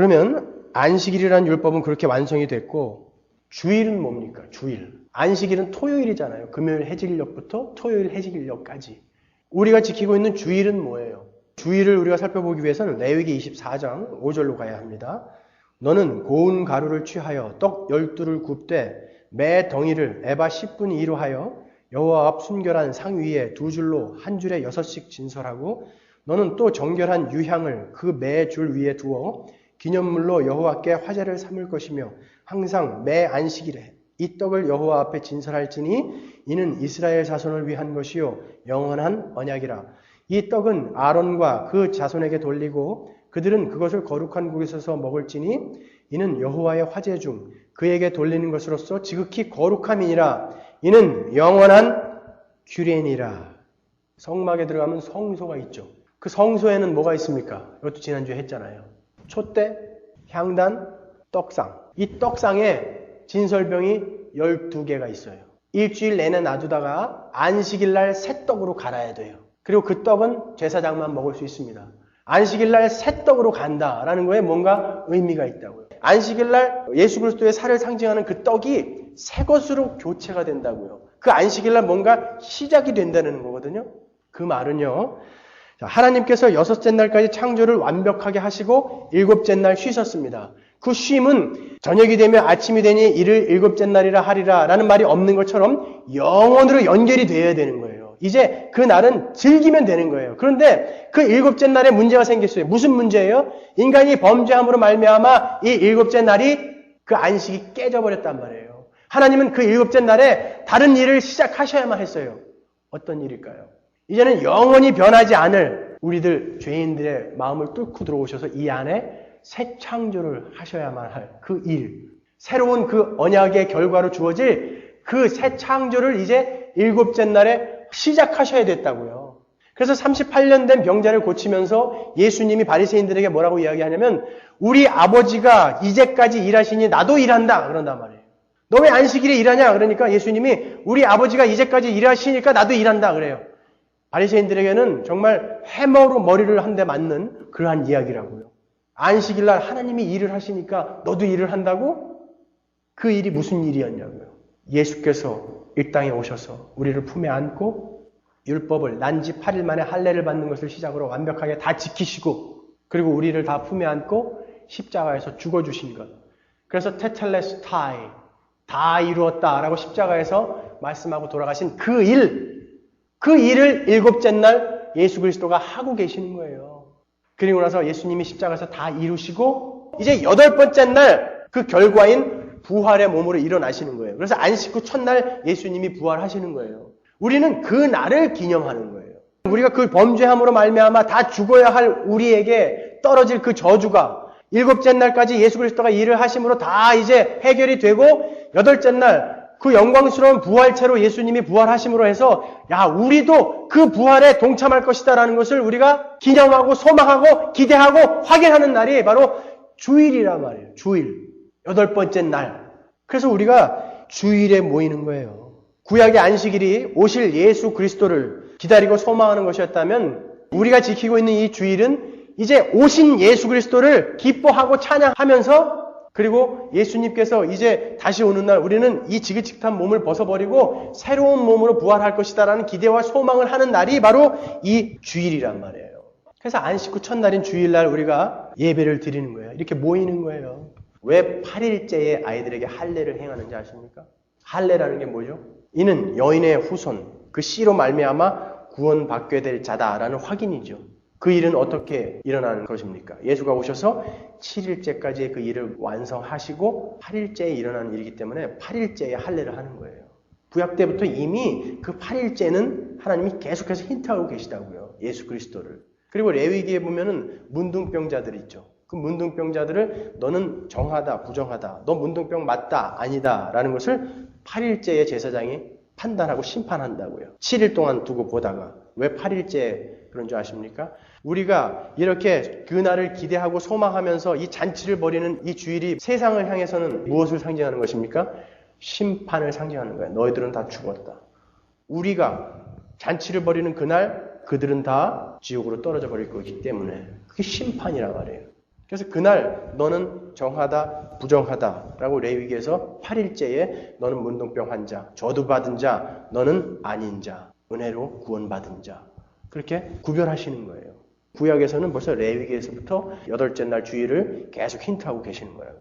그러면 안식일이라는 율법은 그렇게 완성이 됐고 주일은 뭡니까? 주일. 안식일은 토요일이잖아요. 금요일 해질녘부터 토요일 해질녘까지. 우리가 지키고 있는 주일은 뭐예요? 주일을 우리가 살펴보기 위해서는 레위기 24장 5절로 가야 합니다. 너는 고운 가루를 취하여 떡 열두를 굽되 매 덩이를 에바 10분의 2로 하여 여호와 앞 순결한 상 위에 두 줄로 한 줄에 여섯씩 진설하고 너는 또 정결한 유향을 그 매 줄 위에 두어 기념물로 여호와께 화제를 삼을 것이며 항상 매 안식일에 이 떡을 여호와 앞에 진설할지니 이는 이스라엘 자손을 위한 것이요 영원한 언약이라 이 떡은 아론과 그 자손에게 돌리고 그들은 그것을 거룩한 곳에서 먹을지니 이는 여호와의 화제 중 그에게 돌리는 것으로서 지극히 거룩함이니라 이는 영원한 규례니라 성막에 들어가면 성소가 있죠. 그 성소에는 뭐가 있습니까? 이것도 지난주에 했잖아요. 촛대, 향단, 떡상. 이 떡상에 진설병이 12개가 있어요. 일주일 내내 놔두다가 안식일 날 새 떡으로 갈아야 돼요. 그리고 그 떡은 제사장만 먹을 수 있습니다. 안식일 날 새 떡으로 간다라는 거에 뭔가 의미가 있다고요. 안식일 날 예수 그리스도의 살을 상징하는 그 떡이 새 것으로 교체가 된다고요. 그 안식일 날 뭔가 시작이 된다는 거거든요. 그 말은요. 자, 하나님께서 여섯째 날까지 창조를 완벽하게 하시고 일곱째 날 쉬셨습니다. 그 쉼은 저녁이 되면 아침이 되니 이를 일곱째 날이라 하리라 라는 말이 없는 것처럼 영원으로 연결이 되어야 되는 거예요. 이제 그 날은 즐기면 되는 거예요. 그런데 그 일곱째 날에 문제가 생겼어요. 무슨 문제예요? 인간이 범죄함으로 말미암아 이 일곱째 날이 그 안식이 깨져버렸단 말이에요. 하나님은 그 일곱째 날에 다른 일을 시작하셔야만 했어요. 어떤 일일까요? 이제는 영원히 변하지 않을 우리들 죄인들의 마음을 뚫고 들어오셔서 이 안에 새 창조를 하셔야만 할 그 일, 새로운 그 언약의 결과로 주어질 그 새 창조를 이제 일곱째 날에 시작하셔야 됐다고요. 그래서 38년 된 병자를 고치면서 예수님이 바리새인들에게 뭐라고 이야기하냐면 우리 아버지가 이제까지 일하시니 나도 일한다 그런단 말이에요. 너 왜 안식일에 일하냐? 그러니까 예수님이 우리 아버지가 이제까지 일하시니까 나도 일한다 그래요. 바리새인들에게는 정말 해머로 머리를 한 대 맞는 그러한 이야기라고요. 안식일 날 하나님이 일을 하시니까 너도 일을 한다고? 그 일이 무슨 일이었냐고요. 예수께서 이 땅에 오셔서 우리를 품에 안고 율법을 난지 8일 만에 할례를 받는 것을 시작으로 완벽하게 다 지키시고 그리고 우리를 다 품에 안고 십자가에서 죽어 주신 것. 그래서 테텔레스타이 다 이루었다라고 십자가에서 말씀하고 돌아가신 그 일, 그 일을 일곱째 날 예수 그리스도가 하고 계시는 거예요. 그리고 나서 예수님이 십자가에서 다 이루시고 이제 여덟 번째 날 그 결과인 부활의 몸으로 일어나시는 거예요. 그래서 안식 후 첫날 예수님이 부활하시는 거예요. 우리는 그 날을 기념하는 거예요. 우리가 그 범죄함으로 말미암아 다 죽어야 할 우리에게 떨어질 그 저주가 일곱째 날까지 예수 그리스도가 일을 하심으로 다 이제 해결이 되고 여덟째 날 그 영광스러운 부활체로 예수님이 부활하심으로 해서 야 우리도 그 부활에 동참할 것이다라는 것을 우리가 기념하고 소망하고 기대하고 확인하는 날이 바로 주일이란 말이에요. 주일. 여덟 번째 날. 그래서 우리가 주일에 모이는 거예요. 구약의 안식일이 오실 예수 그리스도를 기다리고 소망하는 것이었다면 우리가 지키고 있는 이 주일은 이제 오신 예수 그리스도를 기뻐하고 찬양하면서 그리고 예수님께서 이제 다시 오는 날 우리는 이 지긋지긋한 몸을 벗어버리고 새로운 몸으로 부활할 것이다라는 기대와 소망을 하는 날이 바로 이 주일이란 말이에요. 그래서 안식 후 첫날인 주일날 우리가 예배를 드리는 거예요. 이렇게 모이는 거예요. 왜 8일째에 아이들에게 할례를 행하는지 아십니까? 할례라는 게 뭐죠? 이는 여인의 후손, 그 씨로 말미암아 구원받게 될 자다라는 확인이죠. 그 일은 어떻게 일어나는 것입니까? 예수가 오셔서 7일째까지의 그 일을 완성하시고 8일째에 일어나는 일이기 때문에 8일째에 할례를 하는 거예요. 구약 때부터 이미 그 8일째는 하나님이 계속해서 힌트하고 계시다고요. 예수 그리스도를. 그리고 레위기에 보면은 문둥병자들 있죠. 그 문둥병자들을 너는 정하다, 부정하다, 너 문둥병 맞다, 아니다 라는 것을 8일째의 제사장이 판단하고 심판한다고요. 7일 동안 두고 보다가 왜 8일째 그런 줄 아십니까? 우리가 이렇게 그날을 기대하고 소망하면서 이 잔치를 벌이는 이 주일이 세상을 향해서는 무엇을 상징하는 것입니까? 심판을 상징하는 거예요. 너희들은 다 죽었다. 우리가 잔치를 벌이는 그날 그들은 다 지옥으로 떨어져 버릴 거기 때문에 그게 심판이란 말이에요. 그래서 그날 너는 정하다, 부정하다라고 레위기에서 8일째에 너는 문둥병 환자, 저주받은 자, 너는 아닌 자, 은혜로 구원받은 자. 그렇게 구별하시는 거예요. 구약에서는 벌써 레위기에서부터 여덟째 날 주일을 계속 힌트하고 계시는 거라고요.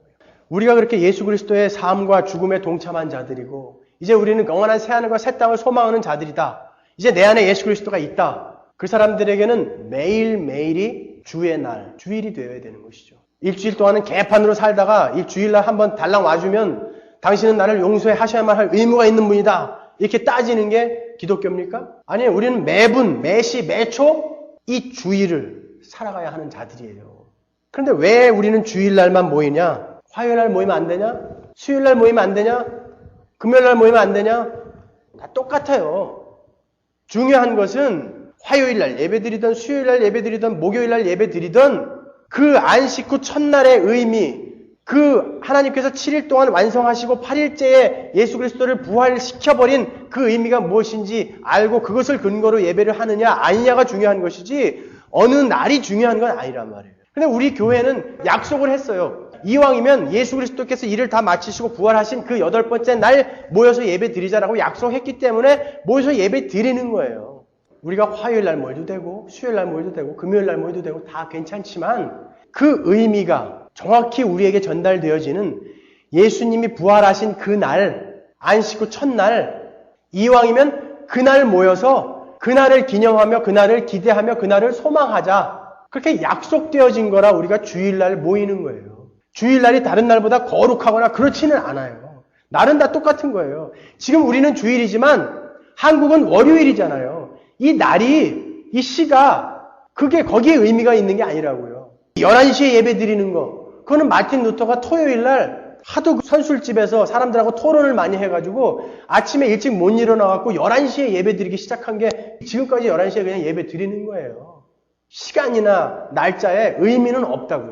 우리가 그렇게 예수 그리스도의 삶과 죽음에 동참한 자들이고 이제 우리는 영원한 새하늘과 새 땅을 소망하는 자들이다. 이제 내 안에 예수 그리스도가 있다. 그 사람들에게는 매일매일이 주의 날, 주일이 되어야 되는 것이죠. 일주일 동안은 개판으로 살다가 이 주일날 한번 달랑 와주면 당신은 나를 용서해 하셔야만 할 의무가 있는 분이다. 이렇게 따지는 게 기독교입니까? 아니에요. 우리는 매분, 매시, 매초 이 주일을 살아가야 하는 자들이에요. 그런데 왜 우리는 주일날만 모이냐? 화요일날 모이면 안 되냐? 수요일날 모이면 안 되냐? 금요일날 모이면 안 되냐? 다 똑같아요. 중요한 것은 화요일날 예배드리던 수요일날 예배드리던 목요일날 예배드리던 그 안식 후 첫날의 의미, 그 하나님께서 7일 동안 완성하시고 8일째에 예수 그리스도를 부활시켜버린 그 의미가 무엇인지 알고 그것을 근거로 예배를 하느냐 아니냐가 중요한 것이지 어느 날이 중요한 건 아니란 말이에요. 근데 우리 교회는 약속을 했어요. 이왕이면 예수 그리스도께서 일을 다 마치시고 부활하신 그 여덟 번째 날 모여서 예배 드리자라고 약속했기 때문에 모여서 예배 드리는 거예요. 우리가 화요일 날 모여도 되고 수요일 날 모여도 되고 금요일 날 모여도 되고 다 괜찮지만 그 의미가 정확히 우리에게 전달되어지는 예수님이 부활하신 그 날, 안식 후 첫날, 이왕이면 그날 모여서 그날을 기념하며 그날을 기대하며 그날을 소망하자. 그렇게 약속되어진 거라 우리가 주일날 모이는 거예요. 주일날이 다른 날보다 거룩하거나 그렇지는 않아요. 날은 다 똑같은 거예요. 지금 우리는 주일이지만 한국은 월요일이잖아요. 이 날이, 이 시가 그게 거기에 의미가 있는 게 아니라고요. 11시에 예배 드리는 거. 그거는 마틴 루터가 토요일 날 하도 그 선술집에서 사람들하고 토론을 많이 해가지고 아침에 일찍 못 일어나갖고 11시에 예배 드리기 시작한 게 지금까지 11시에 그냥 예배 드리는 거예요. 시간이나 날짜에 의미는 없다고요.